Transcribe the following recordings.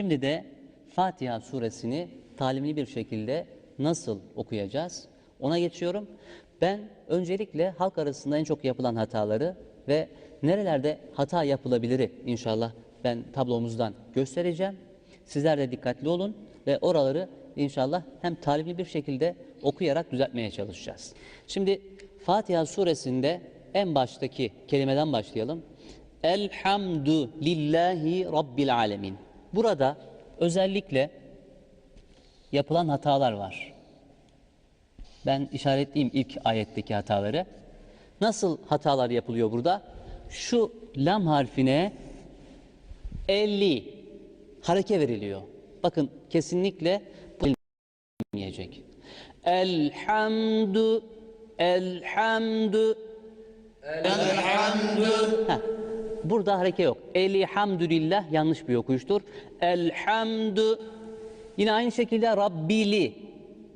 Şimdi de Fatiha suresini talimli bir şekilde nasıl okuyacağız? Ona geçiyorum. Ben öncelikle halk arasında en çok yapılan hataları ve nerelerde hata yapılabiliri inşallah ben tablomuzdan göstereceğim. Sizler de dikkatli olun ve oraları inşallah hem talimli bir şekilde okuyarak düzeltmeye çalışacağız. Şimdi Fatiha suresinde en baştaki kelimeden başlayalım. Elhamdü lillahi rabbil alemin. Burada özellikle yapılan hatalar var. Ben işaretleyeyim ilk ayetteki hataları. Nasıl hatalar yapılıyor burada? Şu lam harfine 50 hareke veriliyor. Bakın kesinlikle bu edilmeyecek. Elhamdü elhamdü elhamdü Burada hareke yok. Elhamdülillah yanlış bir okuyuştur. Elhamdü Yine aynı şekilde Rabbili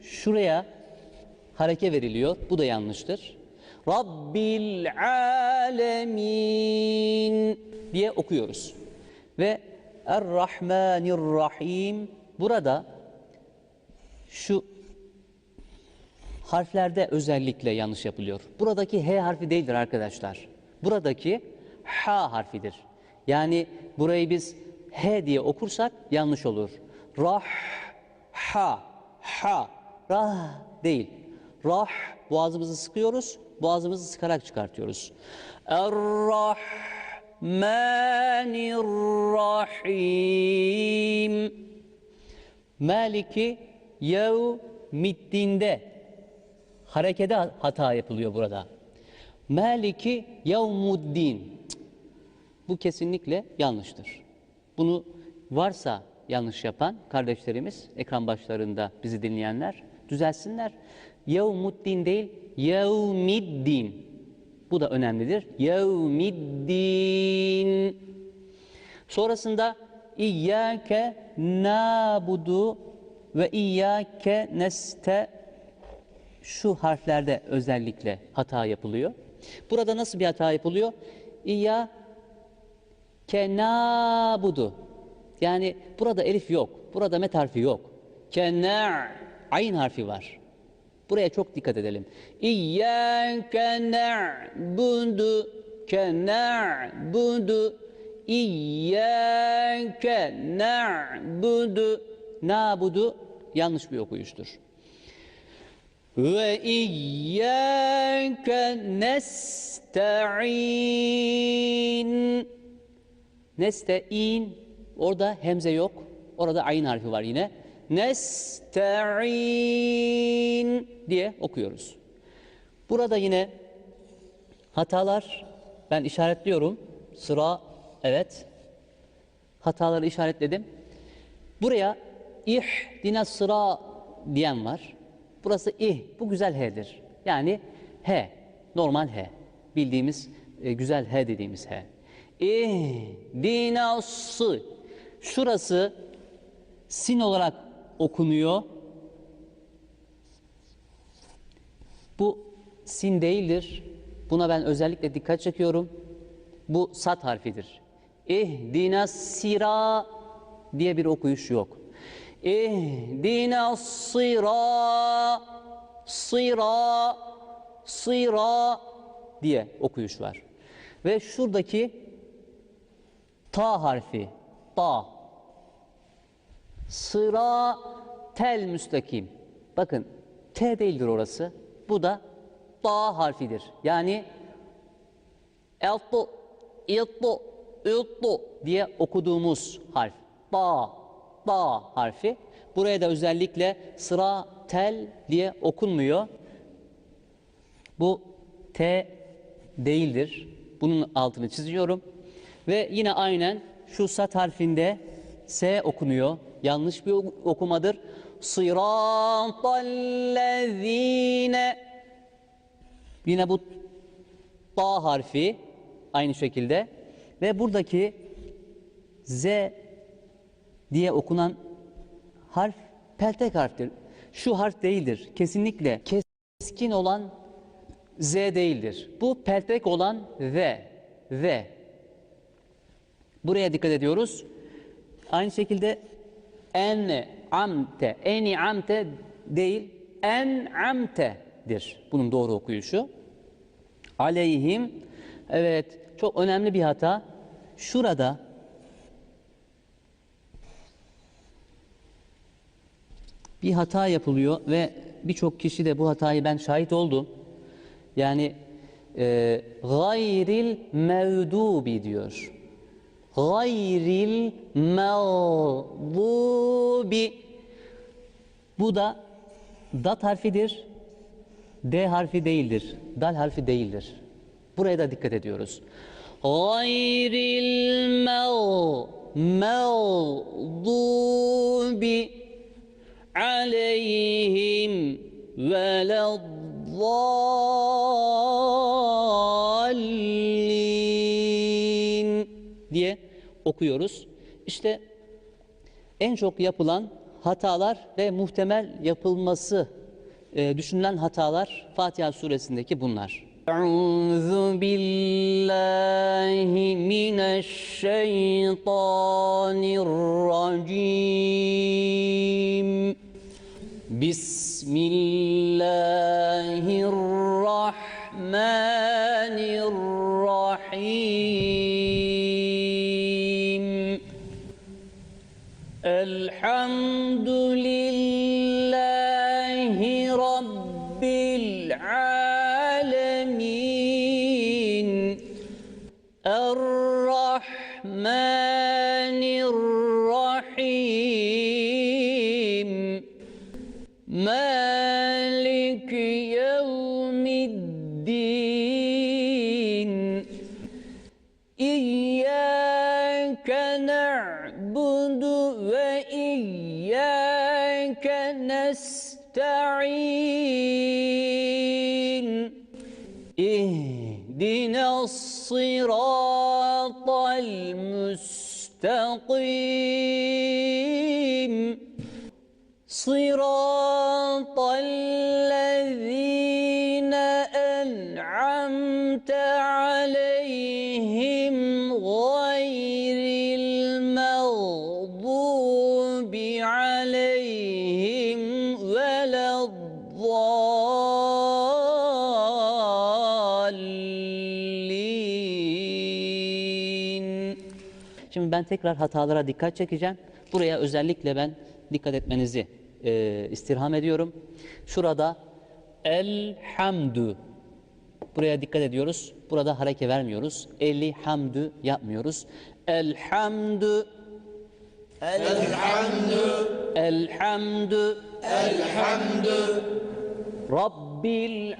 şuraya hareke veriliyor. Bu da yanlıştır. Rabbil alemin diye okuyoruz. Ve Er-Rahmanir-Rahim burada şu harflerde özellikle yanlış yapılıyor. Buradaki H harfi değildir arkadaşlar. Buradaki H harfidir. Yani burayı biz H diye okursak yanlış olur. Rah, ha, ha, rah değil. Rah, boğazımızı sıkıyoruz, boğazımızı sıkarak çıkartıyoruz. Er-Rahmanir-Rahim. Maliki yevmiddinde harekede hata yapılıyor burada. Maliki yevmuddin. Bu kesinlikle yanlıştır. Bunu varsa yanlış yapan kardeşlerimiz ekran başlarında bizi dinleyenler düzelsinler. Yevmuddin değil yevmiddin. Bu da önemlidir. Yevmiddin. Sonrasında İyyâke nâbudu ve İyyâke neste şu harflerde özellikle hata yapılıyor. Burada nasıl bir hata yapılıyor? İyyâke nâbudu. Yani burada elif yok. Burada met harfi yok. Kena ayn harfi var. Buraya çok dikkat edelim. İyyâke na'budu na'budu İyyâke na'budu Na'budu yanlış bir okuyuştur. Ve iyyâke nesta'in Neste'in orada hemze yok. Orada ayn harfi var yine. Nesta'in diye okuyoruz. Burada yine hatalar ben işaretliyorum. Sıra evet. Hataları işaretledim. Buraya ihdina sıra diyen var. Burası ih. Bu güzel h'dir. Yani h. Normal h. Bildiğimiz e, güzel h dediğimiz h. İhdinası. Şurası sin olarak okunuyor. Bu sin değildir. Buna ben özellikle dikkat çekiyorum. Bu sat harfidir. İhdina sira diye bir okuyuş yok. İhdina sıra sıra sıra diye okuyuş var. Ve şuradaki ta harfi ta sıra tel müstakim. Bakın T değildir orası. Bu da ta harfidir. Yani eltu, iltu, iltu diye okuduğumuz harf. Ta, ta harfi. Buraya da özellikle sıra tel diye okunmuyor. Bu T değildir. Bunun altını çiziyorum. Ve yine aynen şu sat harfinde S okunuyor. Yanlış bir okumadır. Sıratallezine Yine bu ta harfi aynı şekilde ve buradaki Z diye okunan harf peltek harftir. Şu harf değildir. Kesinlikle keskin olan Z değildir. Bu peltek olan V. V. Buraya dikkat ediyoruz. Aynı şekilde en amte, eni amte değil, en amte'dir. Bunun doğru okuyuşu. Aleyhim, evet çok önemli bir hata. Şurada bir hata yapılıyor ve birçok kişi de bu hatayı ben şahit oldum. Yani e, gayril mevdubi diyor. Gayril mevdubi. Bu da dat harfidir. D harfi değildir. Dal harfi değildir. Buraya da dikkat ediyoruz. Gayril mev mevdubi aleyhim veleddallin okuyoruz. İşte en çok yapılan hatalar ve muhtemel yapılması e, düşünülen hatalar Fatiha suresindeki bunlar. Euzu billahi mineşşeytanirracim. Bismillahirrahmanirrahim. المستقيم صراط الذين Şimdi ben tekrar hatalara dikkat çekeceğim. Buraya özellikle ben dikkat etmenizi e, istirham ediyorum. Şurada elhamdü. Buraya dikkat ediyoruz. Burada hareke vermiyoruz. Eli hamdü yapmıyoruz. Elhamdü. Elhamdü. Elhamdü. Elhamdü. Rabbil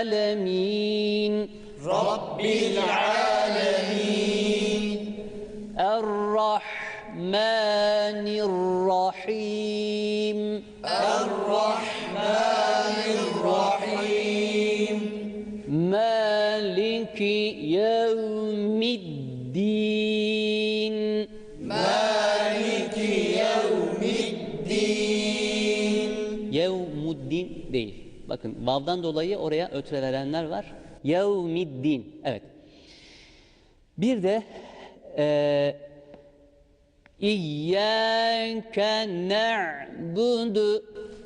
alemin. Rabbil alemin. الرحمن الرحيم الرحمن الرحيم مالك يوم الدين مالك يوم الدين Yevmuddin değil. Bakın vav'dan dolayı oraya ötre verenler var. Yevmiddin. Evet. Bir de e, İyyâke na'budu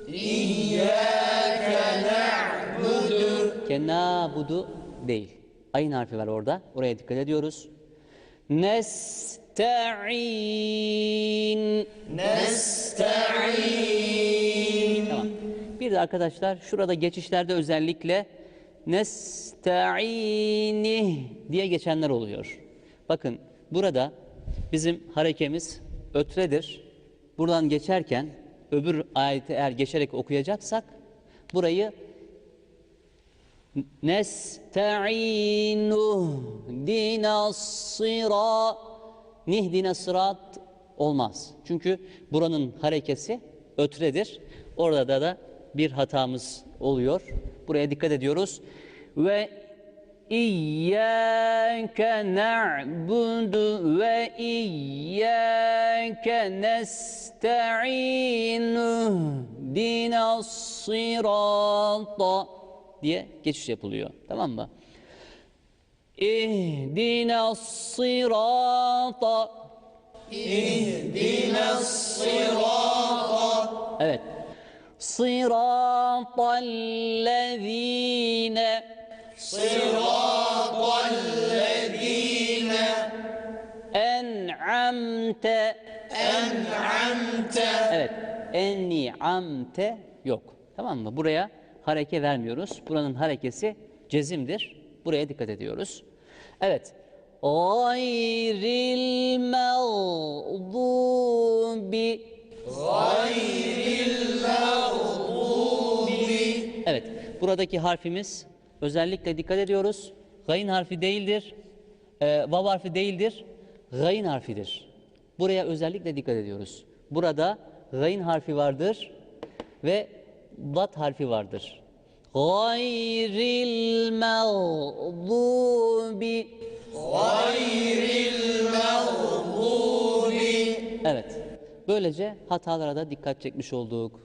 İyyâke na'budu Ke na'budu değil. Ayın harfi var orada. Oraya dikkat ediyoruz. Nesta'in Nesta'in Tamam. Bir de arkadaşlar şurada geçişlerde özellikle Nesta'inih diye geçenler oluyor. Bakın burada bizim harekemiz ötredir. Buradan geçerken öbür ayeti eğer geçerek okuyacaksak burayı Nesta'inu dinas sıra nihdine sırat olmaz. Çünkü buranın harekesi ötredir. Orada da bir hatamız oluyor. Buraya dikkat ediyoruz. Ve İyyâke na'budu ve iyyâke nesta'inu dinas sırata diye geçiş yapılıyor. Tamam mı? İhdinas sırata Evet. Sıratallezine en'amte en'amte Evet. En'amte yok. Tamam mı? Buraya hareke vermiyoruz. Buranın harekesi cezimdir. Buraya dikkat ediyoruz. Evet. Gayril mağdubi Evet. Buradaki harfimiz özellikle dikkat ediyoruz. Gayn harfi değildir. E, vav harfi değildir. Gayn harfidir. Buraya özellikle dikkat ediyoruz. Burada gayn harfi vardır ve vat harfi vardır. Gayril mağdubi Evet. Böylece hatalara da dikkat çekmiş olduk.